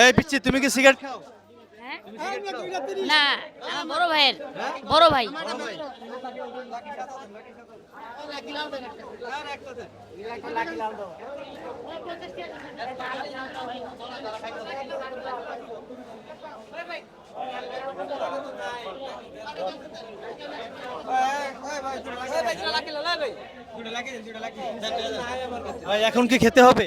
এই পিচ্ছি তুমি কি সিগারেট খাও? না আমার বড় ভাইয়ের বড় ভাই। ভাই এখন কি খেতে হবে?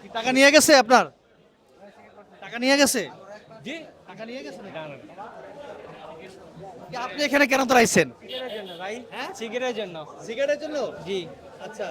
কি টাকা নিয়ে গেছে আপনার? টাকা নিয়ে গেছে? জি। টাকা নিয়ে গেছে কি আপনি এখানে কেন দাঁড়াইছেন? ভাই। হ্যাঁ? সিগারেটের জন্য? সিগারেটের জন্য। জি। আচ্ছা।